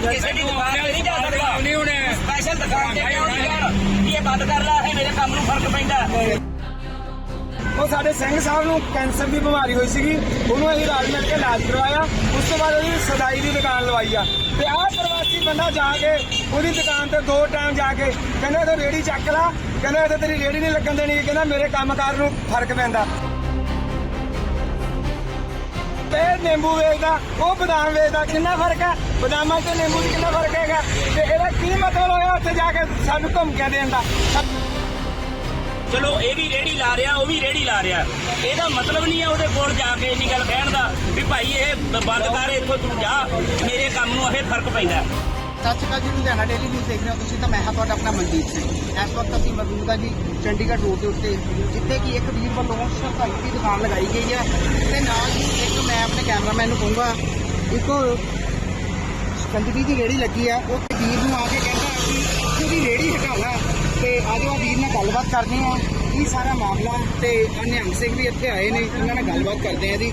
ਕਿਸੇ ਦੀ ਦੁਕਾਨ ਤੇ ਨਹੀਂ ਜਾ ਸਕਦਾ। ਨਹੀਂ ਹੁਣ। ਸਪੈਸ਼ਲ ਦੁਕਾਨ ਤੇ ਕਿਉਂ ਨਹੀਂ ਜਾਣ ਵੀ ਇਹ ਬੰਦ ਕਰ ਲਾ ਇਹ ਮੇਰੇ ਕੰਮ ਨੂੰ ਫ਼ਰਕ ਪੈਂਦਾ। ਉਹ ਸਾਡੇ ਸਿੰਘ ਸਾਹਿਬ ਨੂੰ ਕੈਂਸਰ ਦੀ ਬਿਮਾਰੀ ਹੋਈ ਸੀਗੀ। ਉਹਨੂੰ ਅਸੀਂ ਰਲ ਮਿਲ ਕੇ ਇਲਾਜ ਕਰਵਾਇਆ। ਉਸ ਤੋਂ ਬਾਅਦ ਉਹਦੀ ਸਦਾਈ ਦੀ ਦੁਕਾਨ ਲਵਾਈ ਆ। ਤੇ ਆਹ ਪ੍ਰਵਾਸੀ ਬੰਦਾ ਜਾ ਕੇ ਉਹਦੀ ਦੁਕਾਨ ਤੇ ਦੋ ਟਾਈਮ ਜਾ ਕੇ ਕਹਿੰਦਾ ਇਹ ਰੇੜੀ ਚੱਕ ਲਾ। ਕਹਿੰਦਾ ਇਹ ਤੇਰੀ ਰੇੜੀ ਨਹੀਂ ਲੱਗਣ ਦੇਣੀ। ਕਹਿੰਦਾ ਮੇਰੇ ਕੰਮਕਾਰ ਨੂੰ ਫ਼ਰਕ ਪੈਂਦਾ। ਤੇ ਨਿੰਬੂ ਵੇਚਦਾ, ਉਹ ਬਦਾਮ ਵੇਚਦਾ, ਕਿੰਨਾ ਫ਼ਰਕ ਹੈ? ਬਦਾਮਾਂ ਤੇ ਨਿੰਬੂ 'ਚ ਕਿੰਨਾ ਫ਼ਰਕ ਹੈਗਾ? ਤੇ ਇਹਦਾ ਕੀ ਮਤਲਬ ਹੋਇਆ ਉੱਥੇ ਜਾ ਕੇ ਸਾਨੂੰ ਧਮਕੀਆਂ ਦੇਣ ਦਾ? ਚਲੋ, ਇਹ ਵੀ ਰੇੜੀ ਲਾ ਰਿਹਾ, ਉਹ ਵੀ ਰੇੜੀ ਲਾ ਰਿਹਾ। ਇਹਦਾ ਮਤਲਬ ਨਹੀਂ ਹੈ ਉਹਦੇ ਕੋਲ ਜਾ ਕੇ ਇੰਨੀ ਗੱਲ ਕਹਿਣ ਦਾ ਵੀ ਭਾਈ ਇਹ ਬੰਦ ਕਰ, ਇੱਥੋਂ ਤੂੰ ਜਾ। ਮੇਰੇ ਕੰਮ ਨੂੰ ਇਹ ਫ਼ਰਕ ਪੈਂਦਾ ਸਤਿ ਸ਼੍ਰੀ ਅਕਾਲ ਜੀ ਲੁਧਿਆਣਾ ਡੇਲੀ ਨਿਊਜ਼ ਦੇਖ ਰਹੇ ਹੋ ਤੁਸੀਂ ਤਾਂ ਮੈਂ ਹਾਂ ਤੁਹਾਡਾ ਆਪਣਾ ਮਨਦੀਪ ਸਿੰਘ। ਇਸ ਵਕਤ ਅਸੀਂ ਮੌਜੂਦ ਹਾਂ ਜੀ ਚੰਡੀਗੜ੍ਹ ਰੋਡ ਦੇ ਉੱਤੇ ਜਿੱਥੇ ਕਿ ਇੱਕ ਵੀਰ ਵੱਲੋਂ ਸ਼ਰਧਾਈ ਦੀ ਦੁਕਾਨ ਲਗਾਈ ਗਈ ਹੈ ਤੇ ਨਾਲ ਹੀ ਇੱਕ ਮੈਂ ਆਪਣੇ ਕੈਮਰਾਮੈਨ ਨੂੰ ਕਹੂੰਗਾ ਇੱਕ ਕੰਦਰੀ ਦੀ ਰੇੜੀ ਲੱਗੀ ਹੈ, ਉਹ ਵੀਰ ਨੂੰ ਆ ਕੇ ਕਹਿੰਦਾ ਕਿ ਉਹਦੀ ਰੇੜੀ ਹਟਾ ਲਾ ਤੇ ਆਜੋ ਆ ਵੀਰ ਨਾਲ ਗੱਲਬਾਤ ਕਰਦੇ ਆ ਕੀ ਸਾਰਾ ਮਾਮਲਾ ਤੇ ਨਿਹੰਗ ਸਿੰਘ ਵੀ ਇੱਥੇ ਆਏ ਨੇ ਇਹਨਾਂ ਨਾਲ ਗੱਲਬਾਤ ਕਰਦੇ ਆ ਜੀ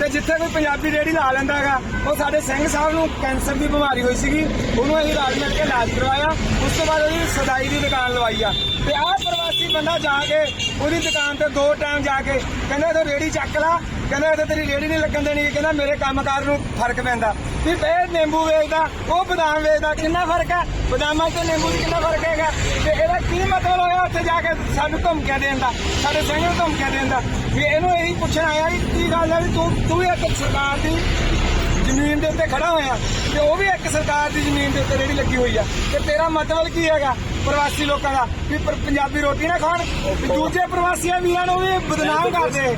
ਤੇ ਜਿੱਥੇ ਕੋਈ ਪੰਜਾਬੀ ਰੇੜੀ ਲਾ ਲੈਂਦਾ ਹੈਗਾ, ਉਹ ਸਾਡੇ ਸਿੰਘ ਸਾਹਿਬ ਨੂੰ ਕੈਂਸਰ ਦੀ ਬਿਮਾਰੀ ਹੋਈ ਸੀਗੀ, ਉਹਨੂੰ ਅਸੀਂ ਰਲ ਮਿਲ ਕੇ ਇਲਾਜ ਕਰਵਾਇਆ, ਉਸ ਤੋਂ ਬਾਅਦ ਉਹਦੀ ਸਦਾਈ ਦੀ ਦੁਕਾਨ ਲਵਾਈ ਆ। ਤੇ ਆਹ ਪ੍ਰਵਾਸੀ ਬੰਦਾ ਜਾ ਕੇ, ਉਹਦੀ ਦੁਕਾਨ ਤੇ ਦੋ ਟਾਈਮ ਜਾ ਕੇ ਕਹਿੰਦਾ ਇਹ ਰੇੜੀ ਚੱਕ ਲਾ। ਕਹਿੰਦਾ ਇਹ ਤੇਰੀ ਰੇੜੀ ਨਹੀਂ ਲੱਗਣ ਦੇਣੀ। ਕਹਿੰਦਾ, ਮੇਰੇ ਕੰਮਕਾਰ ਨੂੰ ਫ਼ਰਕ ਪੈਂਦਾ। ਵੀ ਇਹ ਨਿੰਬੂ ਵੇਚਦਾ, ਉਹ ਬਦਾਮ ਵੇਚਦਾ, ਕਿੰਨਾ ਫ਼ਰਕ ਹੈ ਬਦਾਮਾਂ ਤੇ ਨਿੰਬੂ 'ਚ ਕਿੰਨਾ ਫ਼ਰਕ ਹੈਗਾ? ਤੇ ਇਹਦਾ ਕੀ ਮਤਲਬ ਹੋਇਆ? ਉੱਥੇ ਜਾ ਕੇ ਸਾਨੂੰ ਧਮਕੀਆਂ ਦੇਣ ਦਾ, ਸਾਡੇ ਸਿੰਘ ਨੂੰ ਧਮਕੀਆਂ ਦੇਣ ਦਾ। ਵੀ ਇਹਨੂੰ ਇਹੀ ਪੁੱਛਣ ਆਇਆ ਵੀ ਗੱਲ ਹੈ ਵੀ ਤੂੰ ਤੂੰ ਵੀ ਇੱਕ ਸਰਕਾਰ ਦੀ ਜ਼ਮੀਨ ਦੇ ਉੱਤੇ ਖੜਾ ਹੋਇਆ ਤੇ ਉਹ ਵੀ ਇੱਕ ਸਰਕਾਰ ਦੀ ਜ਼ਮੀਨ ਦੇ ਉੱਤੇ ਰੇੜੀ ਲੱਗੀ ਹੋਈ ਆ। ਤੇ ਤੇਰਾ ਮਤਲਬ ਕੀ ਹੈਗਾ ਪ੍ਰਵਾਸੀ ਲੋਕਾਂ ਦਾ? ਵੀ ਪਰ- ਪੰਜਾਬੀ ਰੋਟੀ ਨਾ ਖਾਣ ਵੀ ਦੂਜੇ ਪ੍ਰਵਾਸੀਆਂ ਵੀਰਾਂ ਨੂੰ ਵੀ ਬਦਨਾਮ ਕਰਦੇ।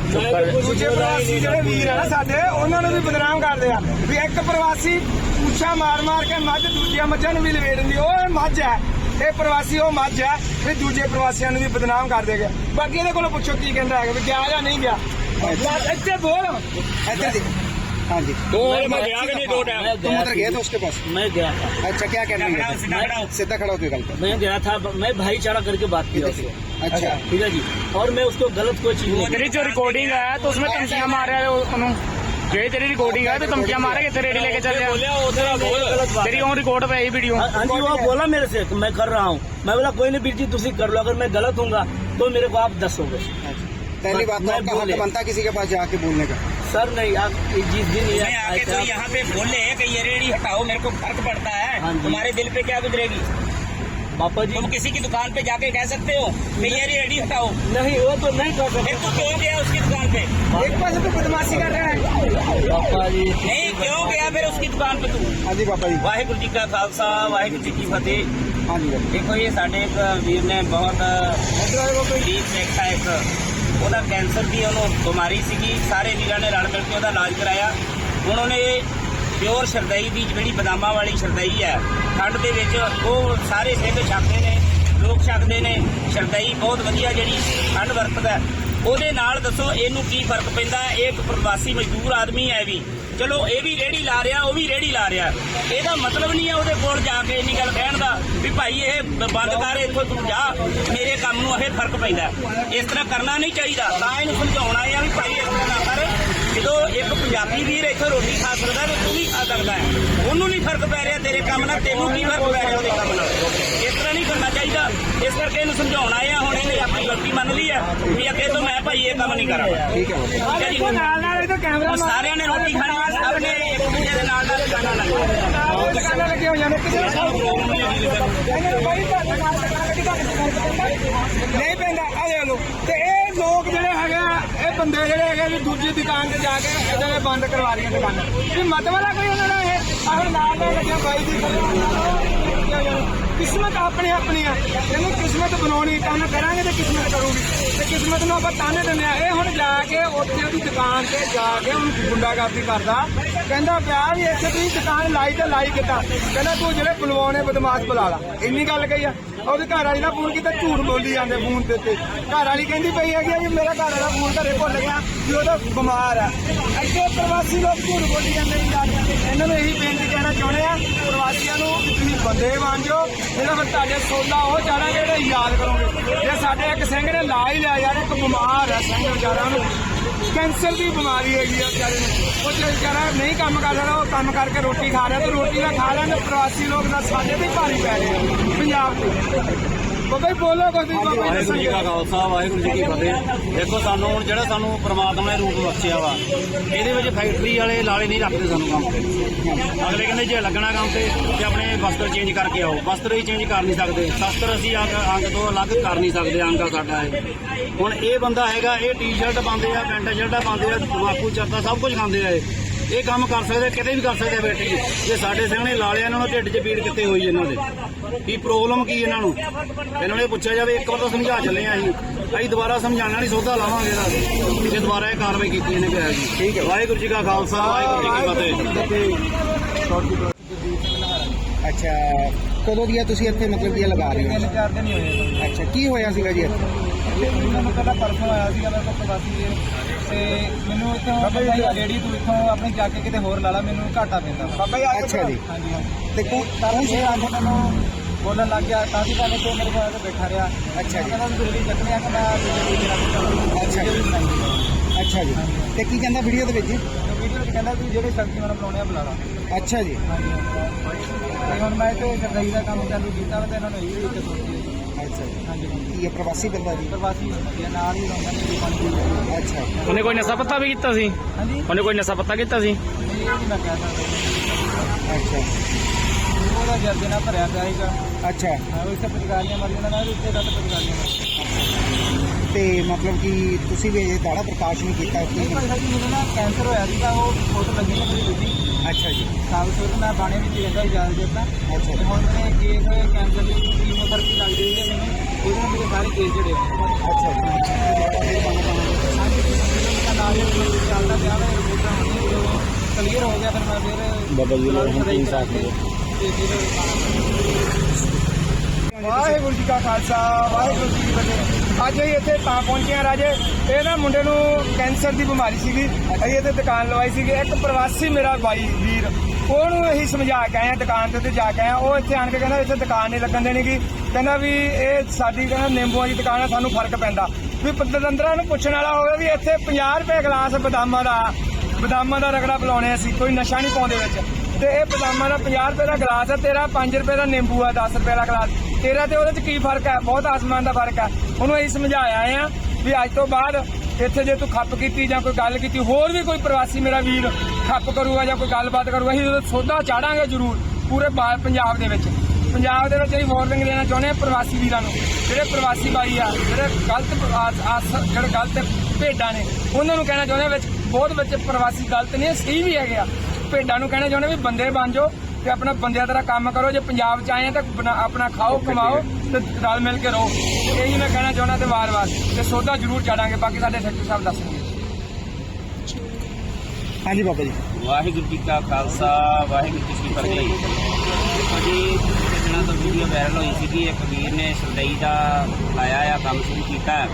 ਦੂਜੇ ਪ੍ਰਵਾਸੀ ਜਿਹੜੇ ਵੀਰ ਆ ਨਾ ਸਾਡੇ, ਉਹਨਾਂ ਨੂੰ ਵੀ ਬਦਨਾਮ ਕਰਦੇ ਆ। ਵੀ ਇੱਕ ਪ੍ਰਵਾਸੀ ਪੁੱਛਾ ਮਾਰ ਮਾਰ ਕੇ ਮੱਝ, ਦੂਜੀਆਂ ਮੱਝਾਂ ਨੂੰ ਵੀ ਲਵੇੜ ਦਿੰਦੀ, ਉਹ ਇਹ ਮੱਝ ਹੈ ਇਹ ਪ੍ਰਵਾਸੀ ਉਹ ਮੱਝ ਹੈ ਵੀ ਦੂਜੇ ਪ੍ਰਵਾਸੀਆਂ ਨੂੰ ਵੀ ਬਦਨਾਮ ਕਰਦੇ ਦੇਗਾ ਬਾਕੀ ਇਹਦੇ ਕੋਲੋਂ ਪੁੱਛੋ ਕੀ ਕਹਿੰਦਾ ਹੈਗਾ, ਵੀ ਗਿਆ ਜਾਂ ਨਹੀਂ ਗਿਆ। ਇੱਥੇ ਬੋਲ ਇੱਧਰ देख हाँ जी दो और मैं गया कि नहीं दो टाइम तुम उधर गए थे उसके पास मैं गया था अच्छा क्या कहना खड़ा हो, है सीधा खड़ा हो। सीधा खड़ा होकर गल कर मैं गया था मैं भाईचारा करके बात किया उससे अच्छा ठीक है जी और मैं उसको गलत कोई चीज नहीं तेरी जो रिकॉर्डिंग है तो उसमें धमकियां मार रहे हो उन्होंने ये तेरी रिकॉर्डिंग है तो धमकियां मारे कि रेडी लेके चल बोलिया उधर बोल गलत बात तेरी ऑन रिकॉर्ड पे यही वीडियो हाँ हाँ जी वो बोला मेरे से कि मैं कर रहा हूँ मैं बोला कोई नहीं बीर जी तुम कर लो अगर मैं गलत हूँगा तो मेरे को आप दसोगे पहली बात तो आपका हक बनता किसी के पास जाके बोलने का। सर नहीं आप जिस दिन मैं आके तो यहाँ पे बोले हैं कि ये रेडी हटाओ मेरे को फ़र्क पड़ता है। हाँ तुम्हारे दिल पे क्या गुजरेगी? बापा जी। तुम किसी की दुकान पे जाके कह सकते हो मैं ये रेडी हटाओ। नहीं वो तो नहीं कर सकते। तो क्यों गया उसकी दुकान पे? एक पास तो बदमाशी कर रहा है। बापा जी। नहीं क्यों गया फिर उसकी दुकान पे तू? हाँ जी बापा जी। वाहिगुरु जी का खालसा वाहिगुरु जी की फतेह। हाँ जी देखो ये साढ़े एक वीर ने बहुत हाँ गरीब देखा एक ਉਹਦਾ ਕੈਂਸਰ ਦੀ ਉਹਨੂੰ ਬਿਮਾਰੀ ਸੀਗੀ, ਸਾਰੇ ਵੀਰਾਂ ਨੇ ਰਲ ਮਿਲ ਕੇ ਉਹਦਾ ਇਲਾਜ ਕਰਾਇਆ। ਹੁਣ ਉਹਨੇ ਪਿਓਰ ਸ਼ਰਦਈ ਦੀ ਜਿਹੜੀ ਬਦਾਮਾਂ ਵਾਲੀ ਸ਼ਰਦਈ ਹੈ, ਠੰਡ ਦੇ ਵਿੱਚ ਉਹ ਸਾਰੇ ਸਿੰਘ ਛਕਦੇ ਨੇ, ਲੋਕ ਛਕਦੇ ਨੇ। ਸ਼ਰਦਈ ਬਹੁਤ ਵਧੀਆ ਜਿਹੜੀ ਠੰਡ ਵਰਤਦਾ ਉਹਦੇ ਨਾਲ ਦੱਸੋ ਇਹਨੂੰ ਕੀ ਫ਼ਰਕ ਪੈਂਦਾ ਇਹ ਇੱਕ ਪ੍ਰਵਾਸੀ ਮਜ਼ਦੂਰ ਆਦਮੀ ਹੈ ਵੀ। ਚਲੋ, ਇਹ ਵੀ ਰੇੜੀ ਲਾ ਰਿਹਾ, ਉਹ ਵੀ ਰੇੜੀ ਲਾ ਰਿਹਾ। ਇਹਦਾ ਮਤਲਬ ਨਹੀਂ ਹੈ ਉਹਦੇ ਕੋਲ ਜਾ ਕੇ ਇੰਨੀ ਗੱਲ ਕਹਿਣ ਦਾ ਵੀ ਭਾਈ ਇਹ ਬੰਦ ਕਰ, ਇੱਥੋਂ ਤੂੰ ਜਾ। ਮੇਰੇ ਕੰਮ ਨੂੰ ਇਹ ਫ਼ਰਕ ਪੈਂਦਾ ਇਸ ਤਰ੍ਹਾਂ ਕਰਨਾ ਨਹੀਂ ਚਾਹੀਦਾ। ਤਾਂ ਇਹਨੂੰ ਸਮਝਾਉਣਾ ਹੈ ਵੀ ਭਾਈ ਇਸ ਤਰ੍ਹਾਂ ਨਾ ਕਰ। ਜਦੋਂ ਇੱਕ ਪੰਜਾਬੀ ਵੀਰ ਇੱਥੇ ਰੋਟੀ ਖਾ ਸਕਦਾ ਤੇ ਤੂੰ ਵੀ ਖਾ ਸਕਦਾ ਹੈ ਉਹਨੂੰ ਨਹੀਂ ਫ਼ਰਕ ਪੈ ਰਿਹਾ ਤੇਰੇ ਕੰਮ ਨਾਲ ਤੈਨੂੰ ਕੀ ਫ਼ਰਕ ਪੈ ਰਿਹਾ ਉਹਦੇ ਕੰਮ ਨਾਲ? ਇਸ ਤਰ੍ਹਾਂ ਨਹੀਂ ਕਰਨਾ ਚਾਹੀਦਾ। ਇਸ ਕਰਕੇ ਇਹਨੂੰ ਸਮਝਾਉਣ ਆ ਹੁਣ ਇਹਨੇ ਆਪਣੀ ਗਲਤੀ ਮੰਨ ਲਈ ਆ ਵੀ ਅੱਗੇ ਤੋਂ ਮੈਂ ਭਾਈ ਇਹ ਕੰਮ ਨਹੀਂ ਕਰਾਂਗਾ। ਠੀਕ ਹੈ। ਜੀ ਨਾਲ ਨਾਲ ਇਹ ਤਾਂ ਕੈਮਰਾ ਸਾਰਿਆਂ ਨੇ ਰੋਟੀ ਖਾਣੀ ਆ ਸਭ ਨੇ ਇੱਕ ਦੂਜੇ ਦੇ ਨਾਲ ਨਾਲ ਖਾਣਾ ਲੱਗਣਾ ਹੋ ਜਾਣੇ ਕਿਸੇ ਸਭ ਨਹੀਂ ਲੱਗਦਾ ਨਹੀਂ ਪੈਂਦਾ ਆ ਲੈ ਲੋ ਤੇ ਇਹ ਬੰਦੇ ਜਿਹੜੇ ਹੈਗੇ ਵੀ ਦੂਜੀ ਦੁਕਾਨ ਤੇ ਜਾ ਕੇ ਇਹਨਾਂ ਨੇ ਬੰਦ ਕਰਵਾ ਰਹੀਆਂ ਦੁਕਾਨਾਂ। ਵੀ ਮਤਲਬ ਕੋਈ ਉਹਨਾਂ ਦਾ ਇਹ, ਆਹ ਨਾਲ ਨਾਲ ਲੱਗਿਆ ਬਾਈ ਦੀ ਕਿਸਮਤ ਆਪਣੀ ਆਪਣੀ ਆ। ਇਹਨੂੰ ਕਿਸਮਤ ਬਣਾਉਣੀ, ਤਾਂ ਕਰਾਂਗੇ ਤੇ ਕਿਸਮਤ ਕਰੂਗੀ। ਤੇ ਕਿਸਮਤ ਨੂੰ ਆਪਾਂ ਤਾਨੇ ਦਿੰਦੇ ਆ। ਇਹ ਹੁਣ ਜਾ ਕੇ ਉੱਥੇ ਉਹਦੀ ਦੁਕਾਨ ਤੇ ਜਾ ਕੇ ਉਹਨੂੰ ਗੁੰਡਾਗਰਦੀ ਕਰਦਾ। ਕਹਿੰਦਾ ਪਿਆ ਵੀ ਇੱਥੇ ਤੁਸੀਂ ਦੁਕਾਨ ਲਾਈ ਤੇ ਲਾਈ ਕਿੱਦਾਂ? ਕਹਿੰਦਾ, ਤੂੰ ਜਿਹੜੇ ਬੁਲਵਾਉਣੇ ਬਦਮਾਸ਼ ਬੁਲਾ ਲਾ। ਇੰਨੀ ਗੱਲ ਕਹੀ ਆ। ਉਹਦੀ ਘਰ ਵਾਲੀ ਦਾ ਫੋਨ ਕੀਤਾ, ਝੂਠ ਬੋਲੀ ਜਾਂਦੇ ਫੋਨ ਦੇ ਉੱਤੇ ਘਰ ਵਾਲੀ ਕਹਿੰਦੀ ਪਈ ਹੈਗੀ ਆ ਵੀ ਮੇਰਾ ਘਰ ਵਾਲਾ ਫੋਨ ਘਰੇ ਭੁੱਲ ਗਿਆ ਵੀ ਉਹਦਾ ਬਿਮਾਰ ਆ। ਅੱਗੇ ਪ੍ਰਵਾਸੀ ਲੋਕ ਝੂਠ ਬੋਲੀ ਜਾਂਦੇ ਨੇ, ਜਾ ਕੇ ਇਹਨਾਂ ਨੂੰ ਇਹੀ ਬੇਨਤੀ ਕਹਿਣਾ ਚਾਹੁੰਦੇ ਆ, ਪ੍ਰਵਾਸੀਆਂ ਨੂੰ ਤੁਸੀਂ ਬੰਦੇ ਬਣ ਜਾਓ ਜਿਹੜਾ ਫਿਰ ਤੁਹਾਡੇ ਸੋਲਾ, ਉਹ ਜਾਣਾ ਜਿਹੜੇ ਯਾਦ ਕਰੋਗੇ। ਜੇ ਸਾਡੇ ਇੱਕ ਸਿੰਘ ਨੇ ਲਾ ਹੀ ਲਿਆ ਯਾਰ, ਇੱਕ ਬਿਮਾਰ ਆ ਸਿੰਘ ਵਿਚਾਰਾ ਨੂੰ। ਕੈਂਸਰ ਦੀ ਬਿਮਾਰੀ ਹੈਗੀ ਆ ਵਿਚਾਰੇ ਨੂੰ। ਉਹ ਜੇ ਵਿਚਾਰਾ ਨਹੀਂ ਕੰਮ ਕਰ ਰਿਹਾ ਉਹ ਕੰਮ ਕਰਕੇ ਰੋਟੀ ਖਾ ਰਿਹਾ ਤੇ ਰੋਟੀ ਦਾ ਖਾ ਲੈਣ ਪ੍ਰਵਾਸੀ ਲੋਕ ਦਾ ਸਾਡੇ ਤੇ ਭਾਰੀ ਪੈ ਰਹੇ ਆ ਪੰਜਾਬ ਤੇ। ਬਾਬਾ ਜੀ ਬੋਲੋ ਕੁਝ ਬਾਬਾ ਜੀ ਵਾਹਿਗੁਰੂ ਜੀ ਕਾ। ਖਾਲਸਾ ਵਾਹਿਗੁਰੂ ਜੀ ਕੀ ਫਤਿਹ। ਦੇਖੋ ਸਾਨੂੰ ਹੁਣ ਜਿਹੜਾ ਸਾਨੂੰ ਪ੍ਰਮਾਤਮਾ ਨੇ ਰੂਪ ਬਖਸ਼ਿਆ ਵਾ ਇਹਦੇ ਵਿੱਚ ਫੈਕਟਰੀ ਵਾਲੇ ਲਾਲੇ ਨਹੀਂ ਰੱਖਦੇ ਸਾਨੂੰ ਕੰਮ ਤੇ। ਅਗਲੇ ਕਹਿੰਦੇ ਜੇ ਲੱਗਣਾ ਕੰਮ ਤੇ ਤੇ ਆਪਣੇ ਵਸਤਰ ਚੇਂਜ ਕਰਕੇ ਆਓ। ਵਸਤਰ ਹੀ ਚੇਂਜ ਕਰ ਨਹੀਂ ਸਕਦੇ। ਸ਼ਸਤਰ ਅਸੀਂ ਅੰਗ ਅੰਗ ਤੋਂ ਅਲੱਗ ਕਰ ਨਹੀਂ ਸਕਦੇ ਅੰਗ ਸਾਡਾ ਇਹ। ਹੁਣ ਇਹ ਬੰਦਾ ਹੈਗਾ ਇਹ ਟੀ-ਸ਼ਰਟ ਪਾਉਂਦੇ ਆ ਪੈਂਟ ਸ਼ਰਟਾਂ ਪਾਉਂਦੇ ਆ ਤਮਾਕੂ ਚੱਕਾ ਸਭ ਕੁਝ ਖਾਂਦੇ ਆ ਇਹ। ਇਹ ਕੰਮ ਕਰ ਸਕਦੇ ਕਿਤੇ ਵੀ ਕਰ ਸਕਦੇ ਆ ਬੇਟੀ ਜੀ। ਜੇ ਸਾਡੇ ਸਾਹਮਣੇ ਲਾਲਿਆਂ ਇਹਨਾਂ ਨੂੰ ਢਿੱਡ 'ਚ ਪੀੜ ਕਿੱਥੇ ਹੋਈ ਇਹਨਾਂ ਦੇ? ਕੀ ਪ੍ਰੋਬਲਮ ਕੀ ਇਹਨਾਂ ਨੂੰ? ਇਹਨਾਂ ਨੂੰ ਇਹ ਪੁੱਛਿਆ ਜਾਵੇ ਇੱਕ ਵਾਰ ਤਾਂ ਸਮਝਾ ਚੱਲੇ ਆ ਅਸੀਂ। ਅਸੀਂ ਦੁਬਾਰਾ ਸਮਝਾਉਣਾ ਨਹੀਂ ਸੋਧਾ ਲਾਵਾਂਗੇ ਇਹਦਾ ਜੇ ਦੁਬਾਰਾ ਇਹ ਕਾਰਵਾਈ ਕੀਤੀ ਇਹਨੇ ਕਿਹਾ ਜੀ ਠੀਕ ਹੈ। ਵਾਹਿਗੁਰੂ ਜੀ ਕਾ ਖਾਲਸਾ ਵਾਹਿਗੁਰੂ ਜੀ ਕੀ ਫਤਿਹ। ਅੱਛਾ। ਕਦੋਂ ਦੀਆਂ ਤੁਸੀਂ ਇੱਥੇ ਮਤਲਬ ਕੀ ਇਹ ਲਗਾ ਰਹੇ ਹੋ? ਚਾਰ ਦਿਨ ਹੀ ਹੋਏ ਅੱਛਾ ਕੀ ਹੋਇਆ ਸੀਗਾ ਜੀ ਇੱਥੇ? ਇਹਨਾਂ ਨੂੰ ਪਹਿਲਾਂ ਪਰਸੋਂ ਆਇਆ ਸੀਗਾ ਮੇਰੇ ਕੋਲ ਪ੍ਰਵਾਸੀ ਵੀਰ ਤੇ ਮੈਨੂੰ ਇੱਥੋਂ ਰੇੜੀ ਤੂੰ ਇੱਥੋਂ ਆਪਣੀ ਜਾ ਕੇ ਕਿਤੇ ਹੋਰ ਲਾ ਲਾ ਮੈਨੂੰ ਘਾਟਾ ਪੈਂਦਾ। ਬਾਬਾ ਜੀ ਅੱਛਾ ਜੀ। ਹਾਂਜੀ ਹਾਂਜੀ। ਤੇ ਕੌਣ ਤਾਂ ਕੌਣ ਇਹ ਸੀ ਆ ਕੇ ਮੈਨੂੰ ਬੋਲਣ ਲੱਗ ਗਿਆ ਤਾਂ ਵੀ ਤੋਂ ਮੇਰੇ ਕੋਲ ਆ ਕੇ ਬੈਠਾ ਰਿਹਾ। ਅੱਛਾ ਜੀ। ਕਹਿੰਦਾ ਵੀ ਰੇੜੀ ਚੱਕਣੀ ਆ ਕਿ ਮੈਂ ਰੇੜੀ ਅੱਛਾ ਜੀ। ਅੱਛਾ ਜੀ। ਤੇ ਕੀ ਕਹਿੰਦਾ ਵੀਡੀਓ ਦੇ ਵਿੱਚ ਵੀਡੀਓ ਵਿੱਚ ਕਹਿੰਦਾ ਵੀ ਜਿਹੜੇ ਸ਼ਕਤੀ ਮੈਨੂੰ ਬੁਲਾਉਣੇ ਆ ਬੁਲਾ ਲਾ। ਅੱਛਾ ਜੀ। ਹਾਂਜੀ ਤੇ ਹੁਣ ਮੈਂ ਤੇ ਸਰਦਾਈ ਦਾ ਕੰਮ ਚਾਲੂ ਕੀਤਾ ਵਾ ਤੇ ਇਹਨਾਂ ਨੂੰ ਇਹ ਵੀ ਸੋਚੀ ਅੱਛਾ ਜੀ। ਹਾਂਜੀ ਕੀ ਇਹ ਪ੍ਰਵਾਸੀ ਬੰਦਾ ਜੀ? ਪ੍ਰਵਾਸੀ ਦੇ ਨਾਲ ਹੀ ਲਾਉਂਦਾ ਮੇਰੀ ਬਣ ਅੱਛਾ। ਉਹਨੇ ਕੋਈ ਨਸ਼ਾ ਪੱਤਾ ਵੀ ਕੀਤਾ ਸੀ? ਹਾਂਜੀ। ਉਹਨੇ ਕੋਈ ਨਸ਼ਾ ਪੱਤਾ ਕੀਤਾ ਸੀ? ਇਹ ਨਹੀਂ ਮੈਂ ਕਹਿ ਸਕਦਾ। ਅੱਛਾ। ਉਹਦਾ ਜਰਦੇ ਨਾਲ ਭਰਿਆ ਪਿਆ ਸੀਗਾ। ਅੱਛਾ। ਹਾਂ ਉਹ ਇਸੇ ਪ੍ਰਕਾਰੀਆਂ ਮਰ ਜਾਂਦਾ ਨਾ ਇੱਥੇ ਰੱਤ ਪ੍ਰਕਾਰੀਆਂ ਮਰ ਤੇ ਮਤਲਬ ਕਿ ਤੁਸੀਂ ਵੀ ਇਹ ਦਾੜਾ ਪ੍ਰਕਾਸ਼ ਨਹੀਂ ਕੀਤਾ ਨਹੀਂ ਕੀ ਭਾਈ ਸਾਹਿਬ ਜੀ ਮੈਨੂੰ ਨਾ ਕੈਂਸਰ ਹੋਇਆ ਸੀਗਾ ਉਹ ਫੋਟੋ ਲੱਗੀ ਨਾ ਮੇਰੀ ਬੇਟੀ ਅੱਛਾ ਜੀ। ਸਾਲ ਤੋਂ ਮੈਂ ਬਾਣੇ ਵਿੱਚ ਰਹਿੰਦਾ ਇਜਾਜ਼ਤ ਦਿੱਤਾ ਅੱਛਾ ਤੇ ਜੀ ਹੁਣ ਮੇਰੇ ਕੇਸ ਕੈਂਸਰ ਦੀ ਕੀਮੋਥੈਰੇਪੀ ਲੱਗ ਰਹੀ ਹੈ ਮੈਨੂੰ। ਉਹਦੇ ਨਾਲ ਮੇਰੇ ਸਾਰੇ ਕੇਸ ਜਿਹੜੇ ਆ ਅੱਛਾ ਜੀ। ਨਾਲ ਕਲੀਅਰ ਹੋ ਗਿਆ ਫਿਰ ਮੈਂ ਫਿਰ ਬਾਬਾ ਜੀ ਨੂੰ ਹੁਣ ਇਨਸਾਫ਼ ਮਿਲੇ। ਵਾਹਿਗੁਰੂ ਜੀ ਕਾ ਖਾਲਸਾ, ਵਾਹਿਗੁਰੂ ਜੀ ਕੀ ਫਤਿਹ। ਅੱਜ ਅਸੀਂ ਇੱਥੇ ਤਾਂ ਪਹੁੰਚੇ ਹਾਂ ਰਾਜੇ। ਇਹ ਨਾ ਮੁੰਡੇ ਨੂੰ ਕੈਂਸਰ ਦੀ ਬਿਮਾਰੀ ਸੀਗੀ। ਅਸੀਂ ਇੱਥੇ ਦੁਕਾਨ ਲਵਾਈ ਸੀਗੀ। ਇੱਕ ਪ੍ਰਵਾਸੀ ਮੇਰਾ ਬਾਈ ਵੀਰ, ਉਹਨੂੰ ਅਸੀਂ ਸਮਝਾ ਕੇ ਆਏ ਹਾਂ, ਦੁਕਾਨ ਤੇ ਤੇ ਜਾ ਕੇ ਆਏ ਹਾਂ। ਉਹ ਇੱਥੇ ਆਣ ਕੇ ਕਹਿੰਦਾ, ਇੱਥੇ ਦੁਕਾਨ ਨਹੀਂ ਲੱਗਣ ਦੇਣੀਗੀ ਕਹਿੰਦਾ ਵੀ ਇਹ ਸਾਡੀ ਕਹਿੰਦਾ ਨਿੰਬੂਆਂ ਦੀ ਦੁਕਾਨ ਆ, ਸਾਨੂੰ ਫ਼ਰਕ ਪੈਂਦਾ। ਵੀ ਪਤੰਦਰਾਂ ਨੂੰ ਪੁੱਛਣ ਵਾਲਾ ਹੋਵੇ ਵੀ ਇੱਥੇ 50 ਰੁਪਏ ਗਲਾਸ ਬਦਾਮਾਂ ਦਾ ਬਦਾਮਾਂ ਦਾ ਰਗੜਾ ਬੁਲਾਉਣੇ ਅਸੀਂ, ਕੋਈ ਨਸ਼ਾ ਨਹੀਂ ਪਾਉਂਦੇ ਵਿੱਚ। ਤੇ ਇਹ ਬਦਾਮਾਂ ਦਾ 50 ਰੁਪਏ ਦਾ ਗਲਾਸ ਹੈ, ਤੇਰਾ 5 ਰੁਪਏ ਦਾ ਨਿੰਬੂ ਆ 10 ਰੁਪਏ ਦਾ ਗਲਾਸ। ਤੇਰਾ ਤੇ ਉਹਦੇ ਚ ਕੀ ਫ਼ਰਕ ਹੈ? ਬਹੁਤ ਆਸਮਾਨ ਦਾ ਫ਼ਰਕ ਹੈ। ਉਹਨੂੰ ਅਸੀਂ ਸਮਝਾਇਆ ਆਏ ਆ ਵੀ ਅੱਜ ਤੋਂ ਬਾਅਦ ਇੱਥੇ ਜੇ ਤੂੰ ਖੱਪ ਕੀਤੀ ਜਾਂ ਕੋਈ ਗੱਲ ਕੀਤੀ, ਹੋਰ ਵੀ ਕੋਈ ਪ੍ਰਵਾਸੀ ਮੇਰਾ ਵੀਰ ਖੱਪ ਕਰੂਗਾ ਜਾਂ ਕੋਈ ਗੱਲਬਾਤ ਕਰੂਗਾ, ਅਸੀਂ ਉਹਦਾ ਸੋਧਾ ਚਾੜਾਂਗੇ ਜ਼ਰੂਰ ਪੂਰੇ ਪੰਜਾਬ ਦੇ ਵਿੱਚ। ਪੰਜਾਬ ਦੇ ਵਿੱਚ ਅਸੀਂ ਵਾਰਨਿੰਗ ਦੇਣਾ ਚਾਹੁੰਦੇ ਹਾਂ ਪ੍ਰਵਾਸੀ ਵੀਰਾਂ ਨੂੰ। ਜਿਹੜੇ ਪ੍ਰਵਾਸੀ ਬਾਈ ਆ, ਜਿਹੜੇ ਗਲਤ ਆਸ- ਜਿਹੜੇ ਗਲਤ ਭੇਡਾਂ ਨੇ, ਉਹਨਾਂ ਨੂੰ ਕਹਿਣਾ ਚਾਹੁੰਦੇ ਵਿੱਚ ਬਹੁਤ ਵਿੱਚ ਪ੍ਰਵਾਸੀ ਗਲਤ ਨੇ ਸਹੀ ਵੀ ਹੈਗੇ ਆ। ਭੇਡਾਂ ਨੂੰ ਕਹਿਣਾ ਚਾਹੁੰਦੇ ਵੀ ਬੰਦੇ ਬਣ ਜਾਓ ਤੇ ਆਪਣਾ ਬੰਦਿਆਂ ਤਰ੍ਹਾਂ ਕੰਮ ਕਰੋ। ਜੇ ਪੰਜਾਬ ਚ ਆਏ ਆ ਤਾਂ ਬਣਾ- ਆਪਣਾ ਖਾਓ ਕਮਾਓ ਤੇ ਰਲ ਮਿਲ ਕੇ ਰਹੋ। ਤੇ ਇਹੀ ਮੈਂ ਕਹਿਣਾ ਚਾਹੁੰਦਾ ਤੇ ਵਾਰ-ਵਾਰ ਤੇ ਸੋਧਾ ਜ਼ਰੂਰ ਚਾੜਾਂਗੇ। ਬਾਕੀ ਸਾਡੇ ਸੈਕਟਰੀ ਸਾਹਿਬ ਦੱਸਣਗੇ। ਹਾਂਜੀ ਬਾਬਾ ਜੀ। ਵਾਹਿਗੁਰੂ ਜੀ ਕਾ ਖਾਲਸਾ ਵਾਹਿਗੁਰੂ ਜੀ ਕੀ ਫਤਿਹ। ਅਜੀ ਕਿਹਨਾਂ ਤੋਂ ਵੀਡੀਓ ਵਾਇਰਲ ਹੋਈ ਸੀਗੀ। ਇੱਕ ਵੀਰ ਨੇ ਸਰਦਈ ਦਾ ਲਾਇਆ ਆ ਕੰਮ ਸ਼ੁਰੂ ਕੀਤਾ।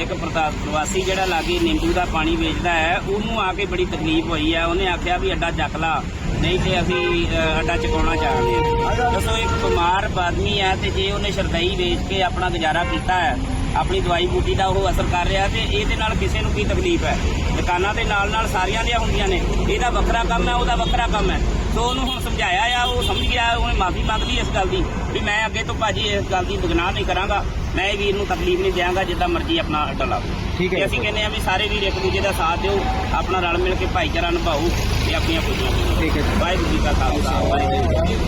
ਇੱਕ ਪ੍ਰਤਾ- ਪ੍ਰਵਾਸੀ ਜਿਹੜਾ ਲਾਗੇ ਨਿੰਬੂ ਦਾ ਪਾਣੀ ਵੇਚਦਾ ਹੈ, ਉਹਨੂੰ ਆ ਕੇ ਬੜੀ ਤਕਲੀਫ ਹੋਈ ਹੈ ਉਹਨੇ ਆਖਿਆ ਵੀ ਅੱਡਾ ਚੱਕ ਲਾ, ਨਹੀਂ ਤੇ ਅਸੀਂ ਅੱਡਾ ਚਕਾਉਣਾ ਚਾਹੁੰਦੇ ਹਾਂ ਦੱਸੋ ਇੱਕ ਬਿਮਾਰ ਆਦਮੀ ਹੈ ਤੇ ਜੇ ਉਹਨੇ ਸਰਦਈ ਵੇਚ ਕੇ ਆਪਣਾ ਗੁਜ਼ਾਰਾ ਕੀਤਾ ਹੈ, ਆਪਣੀ ਦਵਾਈ ਬੂਟੀ ਦਾ ਉਹ ਅਸਰ ਕਰ ਰਿਹਾ ਤੇ ਇਹਦੇ ਨਾਲ ਕਿਸੇ ਨੂੰ ਕੀ ਤਕਲੀਫ ਹੈ? ਦੁਕਾਨਾਂ ਦੇ ਨਾਲ ਨਾਲ ਸਾਰੀਆਂ ਦੀਆਂ ਹੁੰਦੀਆਂ ਨੇ। ਇਹਦਾ ਵੱਖਰਾ ਕੰਮ ਹੈ, ਉਹਦਾ ਵੱਖਰਾ ਕੰਮ ਹੈ। ਸੋ ਉਹਨੂੰ ਹੁਣ ਸਮਝਾਇਆ ਆ ਉਹ ਸਮਝ ਗਿਆ ਉਹਨੇ ਮਾਫੀ ਮੰਗ ਲਈ ਇਸ ਗੱਲ ਦੀ ਵੀ ਮੈਂ ਅੱਗੇ ਤੋਂ ਭਾਜੀ ਇਸ ਗੱਲ ਦੀ ਬਗਨਾਹ ਨਹੀਂ ਕਰਾਂਗਾ ਮੈਂ ਇਹ ਵੀਰ ਨੂੰ ਤਕਲੀਫ ਨਹੀਂ ਦਿਆਂਗਾ ਜਿੱਦਾਂ ਮਰਜ਼ੀ ਆਪਣਾ ਅੱਡਾ ਲਾਓ। ਠੀਕ ਹੈ ਅਸੀਂ ਕਹਿੰਦੇ ਆ ਵੀ ਸਾਰੇ ਵੀਰ ਇੱਕ ਦੂਜੇ ਦਾ ਸਾਥ ਦਿਓ ਆਪਣਾ ਰਲ ਮਿਲ ਕੇ ਭਾਈਚਾਰਾ ਨਿਭਾਓ ਤੇ ਆਪਣੀਆਂ ਖੁਸ਼ੀਆਂ ਠੀਕ ਹੈ। ਵਾਹਿਗੁਰੂ ਜੀ ਕਾ ਖਾਲਸਾ ਵਾਹਿਗੁਰੂ